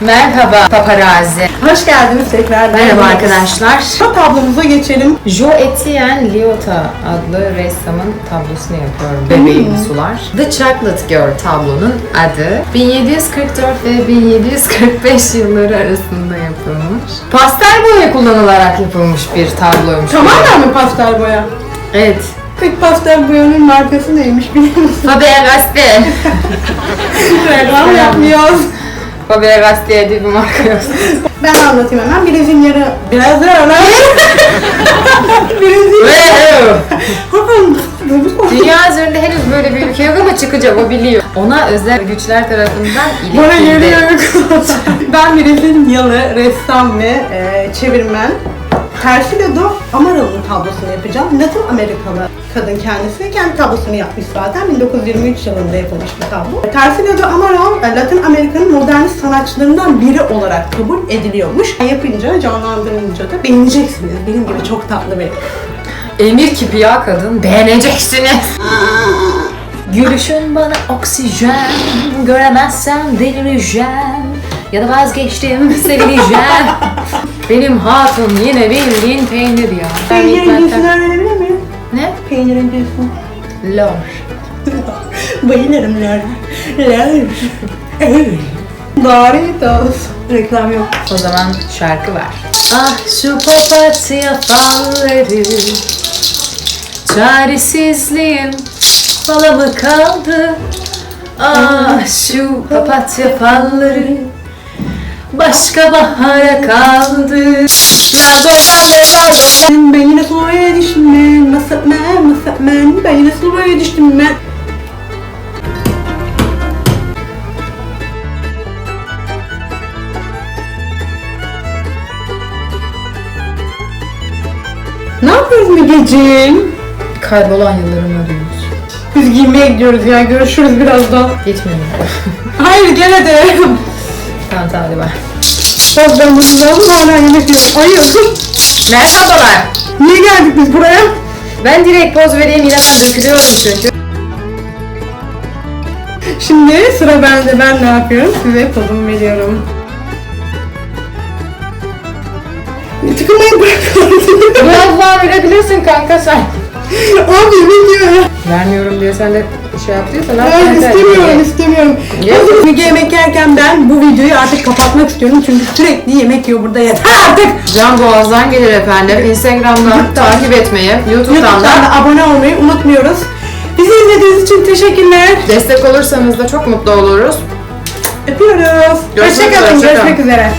Merhaba paparazzi. Hoş geldiniz tekrar. Merhaba arkadaşlar. Tablomuza geçelim. Jo Etienne Lyotta adlı ressamın tablosunu yapıyorum. Bebeğim sular. The Chocolate Girl tablonun adı 1744 ve 1745 yılları arasında yapılmış. Pastel boya kullanılarak yapılmış bir tabloymuş. Tamamen mi pastel boya? Evet. Peki pastel boyanın markası neymiş biliyor musun? Faber-Castell. Reklam yapmıyoruz. Faber-Castell diye bir marka yok. Ben anlatayım hemen. Birinci yarı... Biraz daha öyle. Birinci Dünya üzerinde henüz böyle bir ülke yok ama çıkacak o biliyor. Ona özel güçler tarafından Bana iletildi. geliyor. ben Brezilyalı ressam ve e, çevirmen Tersilodo Amaral'ın tablosunu yapacağım. Latin Amerikalı kadın kendisi. Kendi tablosunu yapmış zaten. 1923 yılında yapılmış bir tablo. Tersilodo Amaral, e, Latin Amerika'nın modernist sanatçılarından biri olarak kabul ediliyormuş. Yapınca, canlandırınca da beğeneceksiniz. Benim gibi çok tatlı bir Emir gibi ya kadın beğeneceksiniz. Gülüşün bana oksijen, göremezsem delireceğim. Ya da vazgeçtim, sevileceğim. Benim hatun yine bildiğin peynir ya. Peynirin cinsini öğrenebilir miyim? Ne? Peynirin cinsini. Lor. Bayılırım ler. Ler. Doritos. Reklam yok. O zaman şarkı var. Ah şu papatya falları Çaresizliğim bala mı kaldı Ah şu papatya falları Başka bahara kaldı Ben, yine suya düştüm ben. Nasıl ben, nasıl ben. Ben yine suya düştüm ben. Ne yapıyoruz Mügeciğim? Kaybolan yıllarımı arıyoruz. Biz giymeye gidiyoruz ya. Görüşürüz birazdan. Gitmiyor mu? Hayır gel hadi. Tamam tamam hadi bak. Bak ben bu lazım hala yemek yiyorum. Hayır. Merhabalar. Niye geldik biz buraya? Ben direkt poz vereyim yine ben dökülüyorum çünkü. Şimdi sıra bende. Ben ne yapıyorum? Size pozumu veriyorum. Tıkınmayı bırakın. Biraz daha verebilirsin kanka sen. Abi yemek yiyor. Vermiyorum diye sen de şey yaptıysan Ben istemiyorum, Yerken ben bu videoyu artık kapatmak istiyorum. Çünkü sürekli yemek yiyor burada yeter artık. Can Boğaz'dan gelir efendim. Instagram'dan takip etmeyi, YouTube'dan YouTube'dan da abone olmayı unutmuyoruz. Bizi izlediğiniz için teşekkürler. destek olursanız da çok mutlu oluruz. Öpüyoruz. Görüşmek Hoşçakalın. hoşça kalın. Görüşmek üzere.